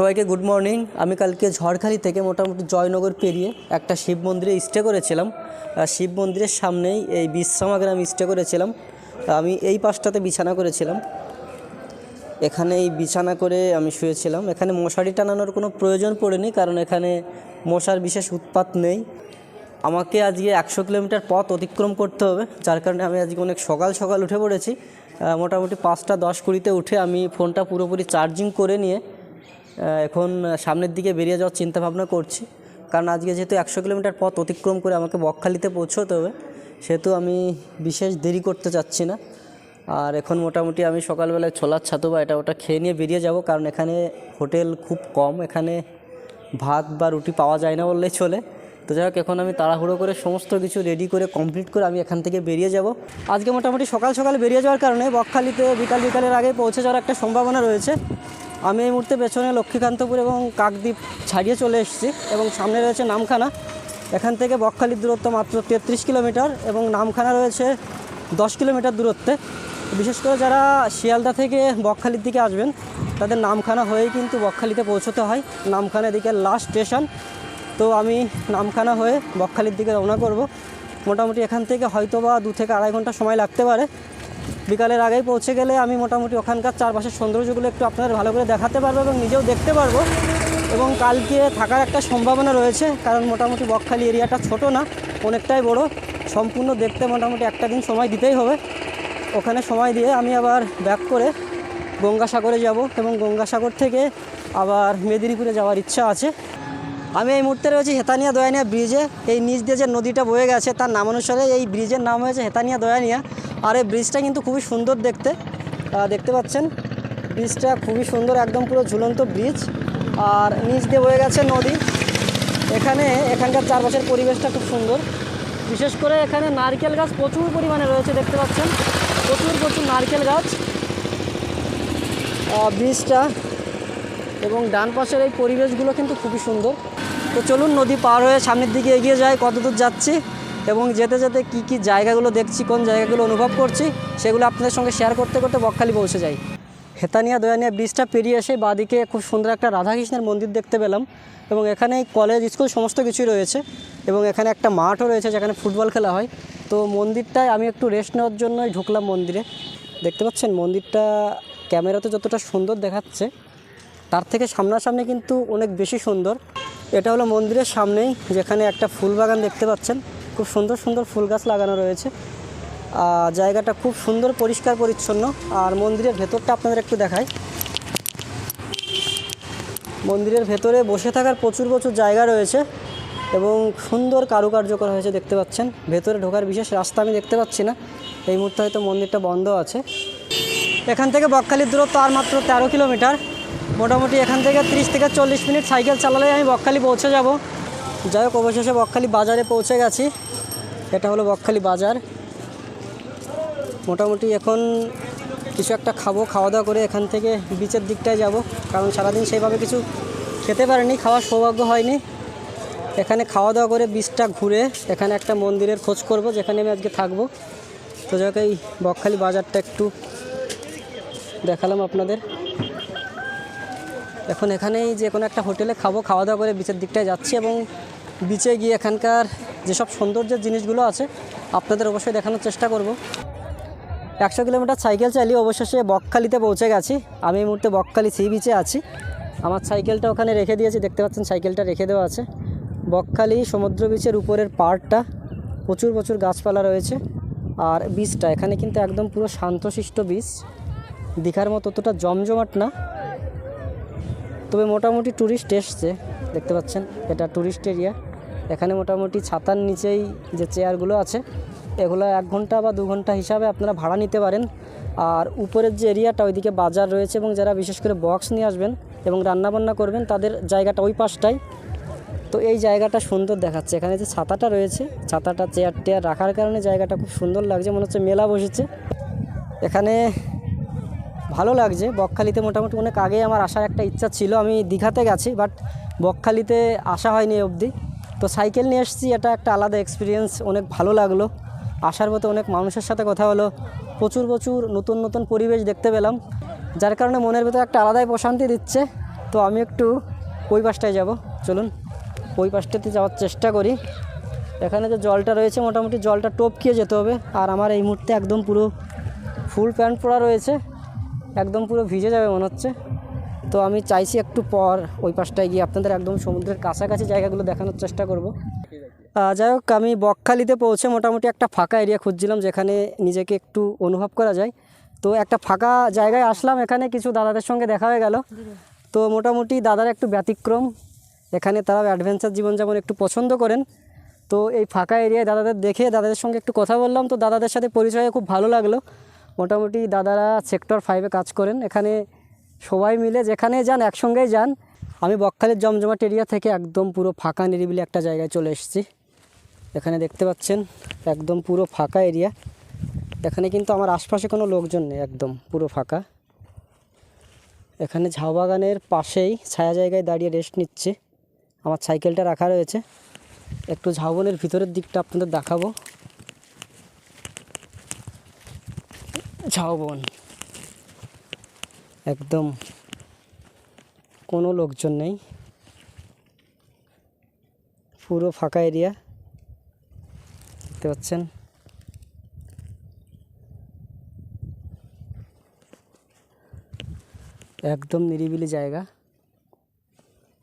সবাইকে good morning আমি কালকে ঝড়খালি থেকে মোটামুটি জয়নগর পেরিয়ে একটা শিব মন্দিরে স্টে করেছিলাম। শিব মন্দিরের সামনেই এই বিশ্রামাগারে আমি স্টে করেছিলাম। আমি এই পাশটাতে বিছানা করেছিলাম। এখানে এই বিছানা করে আমি শুয়েছিলাম। এখানে মশারি টানানোর কোনো প্রয়োজন পড়েনি কারণ এখানে মশার বিশেষ উৎপাত নেই। আমাকে আজকে একশো কিলোমিটার পথ অতিক্রম করতে হবে, যার কারণে আমি আজকে অনেক সকাল সকাল উঠে পড়েছি। মোটামুটি পাঁচটা দশ কুড়িতে উঠে আমি ফোনটা পুরোপুরি চার্জিং করে নিয়ে এখন সামনের দিকে বেরিয়ে যাওয়ার চিন্তা ভাবনা করছি। কারণ আজকে যেহেতু একশো কিলোমিটার পথ অতিক্রম করে আমাকে বকখালিতে পৌঁছতে হবে, সেহেতু আমি বিশেষ দেরি করতে চাচ্ছি না। আর এখন মোটামুটি আমি সকালবেলায় ছোলার ছাতু বা এটা ওটা খেয়ে নিয়ে বেরিয়ে যাব, কারণ এখানে হোটেল খুব কম, এখানে ভাত বা রুটি পাওয়া যায় না বললেই চলে। তো যাই হোক, এখন আমি তাড়াহুড়ো করে সমস্ত কিছু রেডি করে কমপ্লিট করে আমি এখান থেকে বেরিয়ে যাব। আজকে মোটামুটি সকাল সকাল বেরিয়ে যাওয়ার কারণে বকখালিতে বিকাল বিকালের আগে পৌঁছে যাওয়ার একটা সম্ভাবনা রয়েছে। আমি এই মুহূর্তে পেছনে লক্ষ্মীকান্তপুর এবং কাকদ্বীপ ছাড়িয়ে চলে এসেছি এবং সামনে রয়েছে নামখানা। এখান থেকে বকখালির দূরত্ব মাত্র তেত্রিশ কিলোমিটার এবং নামখানা রয়েছে দশ কিলোমিটার দূরত্বে। বিশেষ করে যারা শিয়ালদা থেকে বকখালির দিকে আসবেন, তাদের নামখানা হয়েই কিন্তু বকখালিতে পৌঁছতে হয়। নামখানা এদিকে লাস্ট স্টেশন তো আমি নামখানা হয়ে বকখালির দিকে রওনা করব। মোটামুটি এখান থেকে হয়তো বা দু থেকে আড়াই ঘণ্টা সময় লাগতে পারে। বিকালের আগেই পৌঁছে গেলে আমি মোটামুটি ওখানকার চারপাশের সৌন্দর্যগুলো একটু আপনাদের ভালো করে দেখাতে পারব এবং নিজেও দেখতে পারব। এবং কালকে থাকার একটা সম্ভাবনা রয়েছে, কারণ মোটামুটি বকখালি এরিয়াটা ছোট না, অনেকটাই বড়। সম্পূর্ণ দেখতে মোটামুটি একটা দিন সময় দিতেই হবে। ওখানে সময় দিয়ে আমি আবার ব্যাক করে গঙ্গাসাগরে যাব এবং গঙ্গাসাগর থেকে আবার মেদিনীপুরে যাওয়ার ইচ্ছা আছে। আমি এই মুহূর্তে রয়েছি হেতানিয়া দয়ানিয়া ব্রিজে। এই নিচ দিয়ে যে নদীটা বয়ে গেছে, তার নাম অনুসারে এই ব্রিজের নাম হয়েছে হেতানিয়া দয়ানিয়া। আর এই ব্রিজটা কিন্তু খুবই সুন্দর দেখতে। দেখতে পাচ্ছেন? ব্রিজটা খুবই সুন্দর, একদম পুরো ঝুলন্ত ব্রিজ। আর নিচ দিয়ে বয়ে গেছে নদী। এখানে এখানকার চারপাশের পরিবেশটা খুব সুন্দর। বিশেষ করে এখানে নারকেল গাছ প্রচুর পরিমাণে রয়েছে, দেখতে পাচ্ছেন? প্রচুর প্রচুর নারকেল গাছ। ব্রিজটা এবং ডান পাশের এই পরিবেশগুলো কিন্তু খুবই সুন্দর। তো চলুন নদী পার হয়ে সামনের দিকে এগিয়ে যায় কতদূর যাচ্ছি। এবং যেতে যেতে কি কি জায়গাগুলো দেখছি, কোন জায়গাগুলো অনুভব করছি, সেগুলো আপনাদের সঙ্গে শেয়ার করতে করতে বকখালি পৌঁছে যাই। হেতানিয়া দয়ানিয়া ব্রিজটা পেরিয়ে এসে বাদিকে খুব সুন্দর একটা রাধাকৃষ্ণের মন্দির দেখতে পেলাম এবং এখানে কলেজ স্কুল সমস্ত কিছুই রয়েছে এবং এখানে একটা মাঠও রয়েছে যেখানে ফুটবল খেলা হয়। তো মন্দিরটায় আমি একটু রেস্ট নেওয়ার জন্যই ঢুকলাম মন্দিরে। দেখতে পাচ্ছেন মন্দিরটা ক্যামেরাতে যতটা সুন্দর দেখাচ্ছে, তার থেকে সামনাসামনি কিন্তু অনেক বেশি সুন্দর। এটা হলো মন্দিরের সামনেই যেখানে একটা ফুল বাগান দেখতে পাচ্ছেন। খুব সুন্দর সুন্দর ফুল গাছ লাগানো রয়েছে। আর জায়গাটা খুব সুন্দর, পরিষ্কার, পরিচ্ছন্ন। আর মন্দিরের ভেতরটা আপনাদের একটু দেখাই। মন্দিরের ভেতরে বসে থাকার প্রচুর প্রচুর জায়গা রয়েছে এবং সুন্দর কারুকার্য করা হয়েছে দেখতে পাচ্ছেন। ভেতরে ঢোকার বিশেষ রাস্তা আমি দেখতে পাচ্ছি না। এই মুহূর্তে হয়তো মন্দিরটা বন্ধ আছে। এখান থেকে বকখালির দূরত্ব আর মাত্র তেরো কিলোমিটার। মোটামুটি এখান থেকে তিরিশ থেকে চল্লিশ মিনিট সাইকেল চালালে আমি বকখালি পৌঁছে যাব। যাই হোক, অবশেষে বকখালি বাজারে পৌঁছে গেছি। এটা হলো বকখালি বাজার। মোটামুটি এখন কিছু একটা খাব খাওয়া দাওয়া করে এখান থেকে বিচের দিকটায় যাব। কারণ সারাদিন সেইভাবে কিছু খেতে পারিনি, খাওয়ার সৌভাগ্য হয়নি। এখানে খাওয়া দাওয়া করে বিচটা ঘুরে এখানে একটা মন্দিরের খোঁজ করব, যেখানে আমি আজকে থাকব। তো যাক এই বকখালি বাজারটা একটু দেখালাম আপনাদের। এখন এখানেই যে কোনো একটা হোটেলে খাব খাওয়া দাওয়া করে বিচের দিকটায় যাচ্ছি এবং বিচে গিয়ে এখানকার যেসব সৌন্দর্যের জিনিসগুলো আছে, আপনাদের অবশ্যই দেখানোর চেষ্টা করব। একশো কিলোমিটার সাইকেল চালিয়ে অবশেষে বকখালিতে পৌঁছে গেছি। আমি এই মুহূর্তে বকখালি সি বিচে আছি। আমার সাইকেলটা ওখানে রেখে দিয়েছি, দেখতে পাচ্ছেন সাইকেলটা রেখে দেওয়া আছে। বকখালি সমুদ্র বিচের উপরের পাড়টা, প্রচুর প্রচুর গাছপালা রয়েছে। আর বীজটা এখানে কিন্তু একদম পুরো শান্তশিষ্ট বীজ দীঘার মতো অতটা জমজমাট না। তবে মোটামুটি ট্যুরিস্ট এসছে, দেখতে পাচ্ছেন, এটা ট্যুরিস্ট এরিয়া এখানে মোটামুটি ছাতার নিচেই যে চেয়ারগুলো আছে, এগুলো এক ঘণ্টা বা দু ঘণ্টা হিসাবে আপনারা ভাড়া নিতে পারেন। আর উপরের যে এরিয়াটা, ওইদিকে বাজার রয়েছে এবং যারা বিশেষ করে বক্স নিয়ে আসবেন এবং রান্নাবান্না করবেন, তাদের জায়গাটা ওই পাশটাই। তো এই জায়গাটা সুন্দর দেখাচ্ছে। এখানে যে ছাতাটা রয়েছে, ছাতাটা, চেয়ার টেয়ার রাখার কারণে জায়গাটা খুব সুন্দর লাগছে, মনে হচ্ছে মেলা বসেছে। এখানে ভালো লাগছে, বকখালিতে মোটামুটি অনেক আগে আমার আসার একটা ইচ্ছা ছিল। আমি দীঘাতে গেছি, বাট বকখালিতে আসা হয়নি অবধি। তো সাইকেল নিয়ে এসেছি, এটা একটা আলাদা এক্সপিরিয়েন্স অনেক ভালো লাগল। আসার পথে অনেক মানুষের সাথে কথা হলো, প্রচুর প্রচুর নতুন নতুন পরিবেশ দেখতে পেলাম। যার কারণে মনের ভেতরে একটা আলাদাই প্রশান্তি দিচ্ছে। তো আমি একটু ওই পাশটায় যাব, চলুন। ওই পাশটাতে যাওয়ার চেষ্টা করি। এখানে যে জলটা রয়েছে, মোটামুটি জলটা টপকিয়ে যেতে হবে। আর আমার এই মুহূর্তে একদম পুরো ফুল প্যান্ট পরা রয়েছে। একদম পুরো ভিজে যাবে মনে হচ্ছে। তো আমি চাইছি একটু পর ওই পাশটায় গিয়ে আপনাদের একদম সমুদ্রের কাছাকাছি জায়গাগুলো দেখানোর চেষ্টা করব। যাই হোক, আমি বকখালিতে পৌঁছে মোটামুটি একটা ফাঁকা এরিয়া খুঁজছিলাম যেখানে নিজেকে একটু অনুভব করা যায়। তো একটা ফাঁকা জায়গায় আসলাম, এখানে কিছু দাদাদের সঙ্গে দেখা হয়ে গেল। তো মোটামুটি দাদারা একটু ব্যতিক্রম, এখানে তারা অ্যাডভেঞ্চার জীবনযাপন একটু পছন্দ করেন। তো এই ফাঁকা এরিয়ায় দাদাদের দেখে দাদাদের সঙ্গে একটু কথা বললাম। তো দাদাদের সাথে পরিচয় খুব ভালো লাগল। মোটামুটি দাদারা সেক্টর ফাইভে কাজ করেন। এখানে সবাই মিলে যেখানে যান, একসঙ্গেই যান। আমি বকখালির জমজমাট এরিয়া থেকে একদম পুরো ফাঁকা নিরিবিলি একটা জায়গায় চলে এসেছি। এখানে দেখতে পাচ্ছেন, একদম পুরো ফাঁকা এরিয়া এখানে কিন্তু আমার আশপাশে কোনো লোকজন নেই, একদম পুরো ফাঁকা। এখানে ঝাউ বাগানের পাশেই ছায়া জায়গায় দাঁড়িয়ে রেস্ট নিচ্ছে। আমার সাইকেলটা রাখা রয়েছে। একটু ঝাউবনের ভিতরের দিকটা আপনাদের দেখাবো। ঝাউবন একদম কোনো লোকজন নেই। পুরো ফাঁকা এরিয়া। দেখতে পাচ্ছেন? একদম নিরিবিলি জায়গা।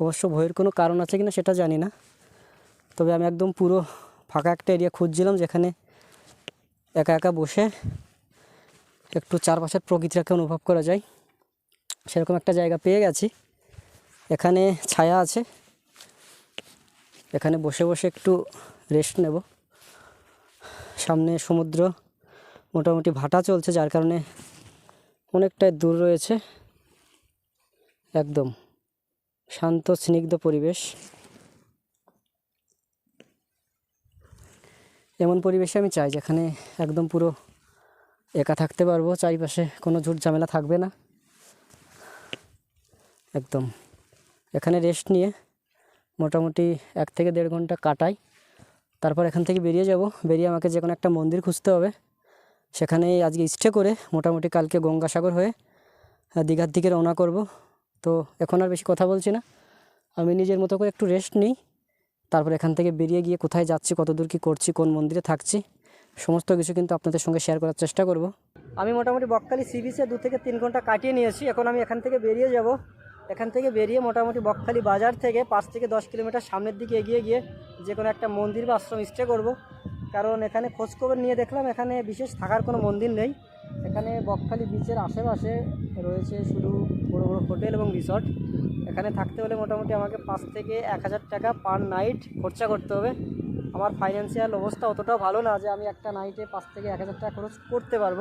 অবশ্য ভয়ের কোনো কারণ আছে কিনা সেটা জানি না। তবে আমি একদম পুরো ফাঁকা একটা এরিয়া খুঁজছিলাম যেখানে একা একা বসে একটু চারপাশের প্রকৃতিটাকে অনুভব করা যায়। সেরকম একটা জায়গা পেয়ে গেছি। এখানে ছায়া আছে। এখানে বসে বসে একটু রেস্ট নেব। সামনে সমুদ্র, মোটামুটি ভাটা চলছে, যার কারণে অনেকটাই দূর রয়েছে। একদম শান্ত, স্নিগ্ধ পরিবেশ। এমন পরিবেশে আমি চাই, যেখানে একদম পুরো একা থাকতে পারব, চারিপাশে কোনো ঝুট ঝামেলা থাকবে না। একদম। এখানে রেস্ট নিয়ে মোটামুটি এক থেকে দেড় ঘণ্টা কাটাই। তারপর এখান থেকে বেরিয়ে যাব। বেরিয়ে আমাকে যে কোনো একটা মন্দির খুঁজতে হবে। সেখানে আজকে স্টে করে মোটামুটি কালকে গঙ্গাসাগর হয়ে দীঘার দিকে রওনা করব। তো এখন আর বেশি কথা বলছি না। আমি নিজের মতো করে একটু রেস্ট নিই। তারপর এখান থেকে বেরিয়ে গিয়ে কোথায় যাচ্ছি কত দূর কী করছি, কোন মন্দিরে থাকছি, সমস্ত কিছু কিন্তু আপনাদের সঙ্গে শেয়ার করার চেষ্টা করব। আমি মোটামুটি বকখালি সি বিচে দু থেকে তিন ঘণ্টা কাটিয়ে নিয়েছি। এখন আমি এখান থেকে বেরিয়ে যাব। এখান থেকে বেরিয়ে মোটামুটি বকখালি বাজার থেকে পাঁচ থেকে দশ কিলোমিটার সামনের দিকে এগিয়ে গিয়ে যে কোনো একটা মন্দির বা আশ্রম স্টে করব। কারণ এখানে খোঁজখবর নিয়ে দেখলাম, এখানে বিশেষ থাকার কোনো মন্দির নেই। এখানে বকখালি বিচের আশেপাশে রয়েছে শুধু বড় বড় হোটেল এবং রিসর্ট এখানে থাকতে হলে মোটামুটি আমাকে পাঁচ থেকে এক হাজার টাকা পার নাইট খরচা করতে হবে। আমার ফাইন্যান্সিয়াল অবস্থা অতটাও ভালো না যে আমি একটা নাইটে পাঁচ থেকে এক হাজার টাকা খরচ করতে পারব।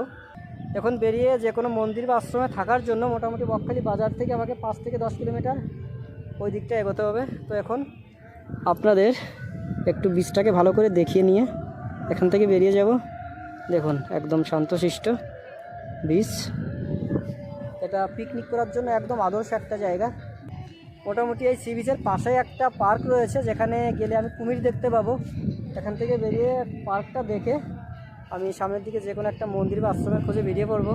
এখন বেরিয়ে যে কোনো মন্দির বা আশ্রমে থাকার জন্য মোটামুটি বকখালি বাজার থেকে আমাকে পাঁচ থেকে দশ কিলোমিটার ওই দিকটা এগোতে হবে। তো এখন আপনাদের একটু বীজটাকে ভালো করে দেখিয়ে নিয়ে এখান থেকে বেরিয়ে যাব। দেখুন, একদম শান্তশিষ্ট বীজ। এটা পিকনিক করার জন্য একদম আদর্শ একটা জায়গা। মোটামুটি এই সি বিচের পাশেই একটা পার্ক রয়েছে, যেখানে গেলে আমি কুমির দেখতে পাবো। এখান থেকে বেরিয়ে পার্কটা দেখে আমি সামনের দিকে যে কোনো একটা মন্দির বা আশ্রমের খোঁজে বেরিয়ে পড়ব।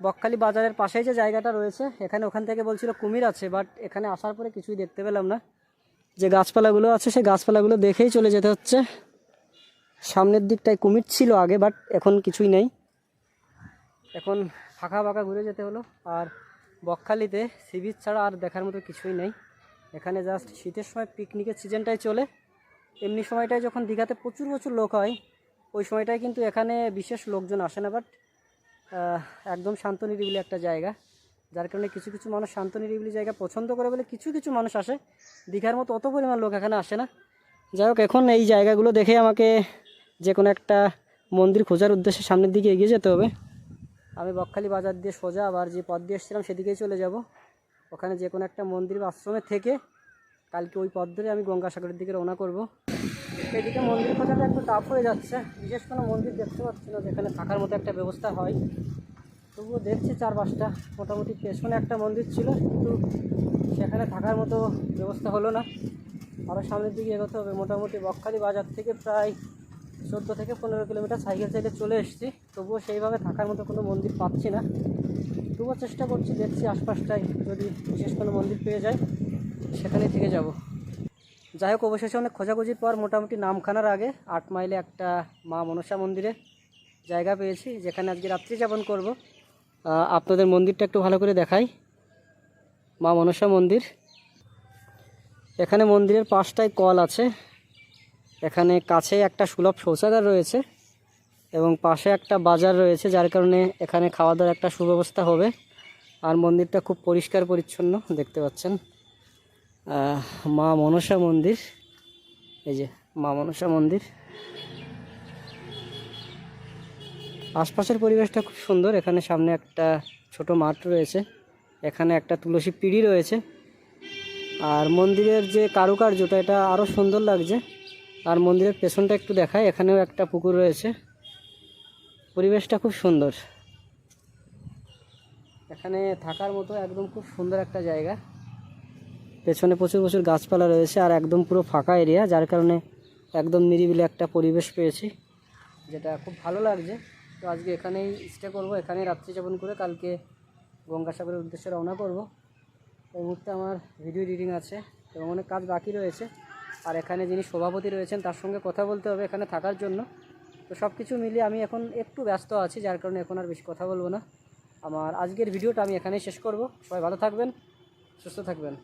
বকখালি বাজারের পাশেই যে জায়গাটা রয়েছে, এখানে ওখান থেকে বলছিল কুমির আছে বাট এখানে আসার পরে কিছুই দেখতে পেলাম না। যে গাছপালাগুলো আছে, সেই গাছপালাগুলো দেখেই চলে যেতে হচ্ছে। সামনের দিকটায় কুমির ছিল আগে বাট এখন কিছুই নেই। এখন ফাঁকা ফাঁকা ঘুরে যেতে হলো, আর বকখালিতে সি বিচ ছাড়া আর দেখার মতো কিছুই নেই। এখানে জাস্ট শীতের সময় পিকনিকের সিজনটাই চলে। এমনি সময়টায় যখন দীঘাতে প্রচুর প্রচুর লোক হয় ওই সময়টায় কিন্তু এখানে বিশেষ লোকজন আসে না বাট একদম শান্ত নিরিবিলি একটা জায়গা। যার কারণে কিছু কিছু মানুষ শান্ত নিরিবিলি জায়গা পছন্দ করে বলে কিছু কিছু মানুষ আসে। দীঘার মতো অত পরিমাণ লোক এখানে আসে না। যাই হোক, এখন এই জায়গাগুলো দেখে আমাকে যে কোনো একটা মন্দির খোঁজার উদ্দেশ্যে সামনের দিকে এগিয়ে যেতে হবে। আমি বকখালি বাজার দিয়ে সোজা আবার যে পথ দিয়ে এসেছিলাম সেদিকেই চলে যাব। ওখানে যে কোনো একটা মন্দির বা আশ্রমে থেকে কালকে ওই পথ ধরে আমি গঙ্গাসাগরের দিকে রওনা করব। এদিকে মন্দির খোঁজাটা একটু টাফ হয়ে যাচ্ছে। বিশেষ কোনো মন্দির দেখতে পাচ্ছি না, যেখানে থাকার মতো একটা ব্যবস্থা হয়। তবুও দেখছি চার পাঁচটা মোটামুটি পেছনে একটা মন্দির ছিল, কিন্তু সেখানে থাকার মতো ব্যবস্থা হলো না। আরও সামনের দিকে এগোতে হবে। মোটামুটি বকখালি বাজার থেকে প্রায় চোদ্দ থেকে পনেরো কিলোমিটার সাইকেল চাইলে চলে এসেছি। তবুও সেইভাবে থাকার মতো কোনো মন্দির পাচ্ছি না। তবুও চেষ্টা করছি, দেখছি আশপাশটায় যদি বিশেষ কোনো মন্দির পেয়ে যায় সেখানে থেকে যাব। যাই হোক, অবশেষে অনেক খোঁজাখুঁজির পর মোটামুটি নামখানার আগে আট মাইলে একটা মা মনসা মন্দিরে জায়গা পেয়েছি, যেখানে আজকে রাত্রি যাপন করব। আপনাদের মন্দিরটা একটু ভালো করে দেখাই। মা মনসা মন্দির। এখানে মন্দিরের পাশটায় কল আছে। এখানে কাছে একটা সুলভ শৌচাগার রয়েছে এবং পাশে একটা বাজার রয়েছে, যার কারণে এখানে খাওয়া দাওয়ার একটা সুব্যবস্থা হবে। আর মন্দিরটা খুব পরিষ্কার পরিচ্ছন্ন, দেখতে পাচ্ছেন। মা মনসা মন্দির। এই যে মা মনসা মন্দির। আশপাশের পরিবেশটা খুব সুন্দর। এখানে সামনে একটা ছোট মাঠ রয়েছে। এখানে একটা তুলসী পিড়ি রয়েছে। আর মন্দিরের যে কারুকার্যটা, এটা আরও সুন্দর লাগছে। আর মন্দিরের পেছনটা একটু দেখায় এখানেও একটা পুকুর রয়েছে। পরিবেশটা খুব সুন্দর। এখানে থাকার মতো একদম খুব সুন্দর একটা জায়গা। পেছনে প্রচুর প্রচুর গাছপালা রয়েছে আর একদম পুরো ফাঁকা এরিয়া যার কারণে একদম নিরিবিলি একটা পরিবেশ পেয়েছি, যেটা খুব ভালো লাগছে। তো আজকে এখানেই স্টে করব, এখানেই রাত্রি যাপন করে কালকে গঙ্গাসাগরের উদ্দেশ্যে রওনা করব। এই মুহূর্তে আমার ভিডিও এডিটিং আছে এবং অনেক কাজ বাকি রয়েছে। আর এখানে যিনি সভাপতি রয়েছেন, তার সঙ্গে কথা বলতে হবে এখানে থাকার জন্য। তো সব কিছু মিলিয়ে আমি এখন একটু ব্যস্ত আছি, যার কারণে এখন আর বেশি কথা বলব না। আমার আজকের ভিডিওটা আমি এখানেই শেষ করব। সবাই ভালো থাকবেন, সুস্থ থাকবেন।